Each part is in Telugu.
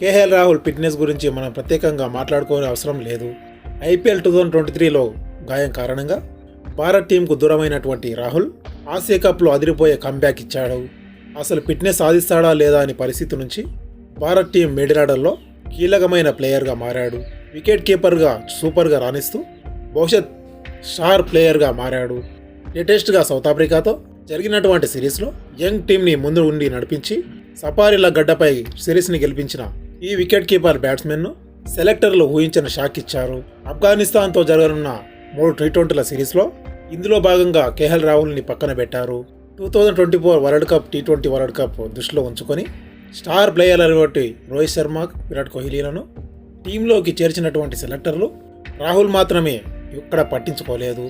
కేఎల్ రాహుల్ ఫిట్నెస్ గురించి మనం ప్రత్యేకంగా మాట్లాడుకోని అవసరం లేదు. ఐపీఎల్ టూ థౌజండ్ ట్వంటీ త్రీలో గాయం కారణంగా భారత్ టీంకు దూరమైనటువంటి రాహుల్ ఆసియా కప్లో అదిరిపోయే కంబ్యాక్ ఇచ్చాడు. అసలు ఫిట్నెస్ సాధిస్తాడా లేదా అనే పరిస్థితి నుంచి భారత్ టీం మిడిలాడర్లో కీలకమైన ప్లేయర్గా మారాడు. వికెట్ కీపర్గా సూపర్గా రాణిస్తూ భవిష్యత్ స్టార్ ప్లేయర్గా మారాడు. లేటెస్ట్గా సౌత్ ఆఫ్రికాతో జరిగినటువంటి సిరీస్లో యంగ్ టీంని ముందు ఉండి నడిపించి సఫారీల గడ్డపై సిరీస్ని గెలిపించిన ఈ వికెట్ కీపర్ బ్యాట్స్మెన్ను సెలెక్టర్లు ఊహించిన షాక్ ఇచ్చారు. ఆఫ్ఘనిస్తాన్తో జరగనున్న మూడు టీ ట్వంటీల సిరీస్లో ఇందులో భాగంగా కేఎల్ రాహుల్ని పక్కన పెట్టారు. Two thousand twenty four World Cup T twenty World Cup దృష్టిలో ఉంచుకొని స్టార్ ప్లేయర్లు అనేటువంటి రోహిత్ శర్మ విరాట్ కోహ్లీలను టీంలోకి చేర్చినటువంటి సెలెక్టర్లు రాహుల్ మాత్రమే ఇక్కడ పట్టించుకోలేదు.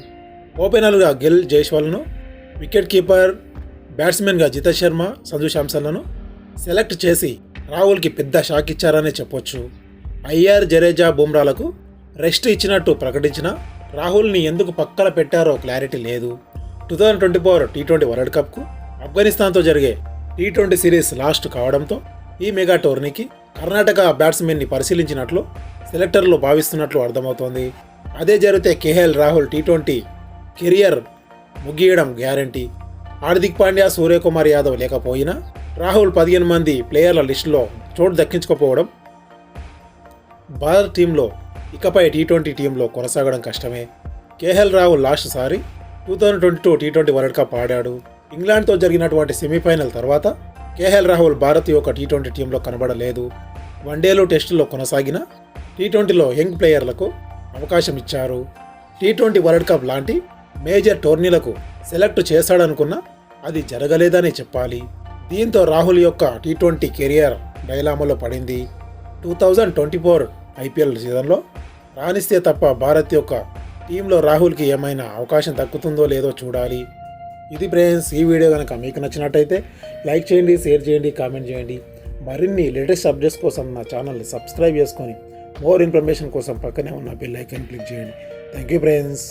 ఓపెనర్గా గిల్ జైస్వాల్ను వికెట్ కీపర్ బ్యాట్స్మెన్గా జిత శర్మ సంజు శాంసన్లను సెలెక్ట్ చేసి రాహుల్కి పెద్ద షాక్ ఇచ్చారనే చెప్పొచ్చు. ఐఆర్ జడేజా బుమ్రాలకు రెస్ట్ ఇచ్చినట్టు ప్రకటించిన రాహుల్ని ఎందుకు పక్కన పెట్టారో క్లారిటీ లేదు. Two thousand twenty four T twenty World కప్కు ఆఫ్ఘనిస్తాన్తో జరిగే టీ ట్వంటీ సిరీస్ లాస్ట్ కావడంతో ఈ మెగా టోర్నీకి కర్ణాటక బ్యాట్స్మెన్ని పరిశీలించినట్లు సెలెక్టర్లు భావిస్తున్నట్లు అర్థమవుతోంది. అదే జరిగితే KL Rahul T twenty career ముగియడం guarantee. Hardik Pandya Suryakumar Yadav లేకపోయినా రాహుల్ పదిహేను మంది ప్లేయర్ల లిస్టులో చోటు దక్కించుకోపోవడం భారత్ టీంలో ఇకపై టీ ట్వంటీ టీంలో కొనసాగడం కష్టమే. కేఎల్ రాహుల్ లాస్ట్ సారి two thousand twenty two T twenty World Cup ఆడాడు. ఇంగ్లాండ్తో జరిగినటువంటి సెమీఫైనల్ తర్వాత కేఎల్ రాహుల్ భారత్ యొక్క టీ ట్వంటీ టీంలో కనబడలేదు. వన్డేలో టెస్టుల్లో కొనసాగిన టీ ట్వంటీలో యంగ్ ప్లేయర్లకు అవకాశం ఇచ్చారు. టీ ట్వంటీ వరల్డ్ కప్ లాంటి మేజర్ టోర్నీలకు సెలెక్ట్ చేశాడనుకున్నా అది జరగలేదని చెప్పాలి. దీంతో రాహుల్ యొక్క టీ ట్వంటీ కెరియర్ డైలామాలో పడింది. Two thousand twenty four IPL సీజన్లో రాణిస్తే తప్ప భారత్ యొక్క టీంలో రాహుల్కి ఏమైనా అవకాశం దక్కుతుందో లేదో చూడాలి. ఇది ఫ్రెండ్స్ ఈ వీడియో కనుక మీకు నచ్చినట్టయితే లైక్ చేయండి షేర్ చేయండి కామెంట్ చేయండి. మరిన్ని లేటెస్ట్ అప్డేట్స్ కోసం నా ఛానల్ని సబ్స్క్రైబ్ చేసుకొని మోర్ ఇన్ఫర్మేషన్ కోసం పక్కనే ఉన్న బెల్ ఐకాన్ క్లిక్ చేయండి. Thank you friends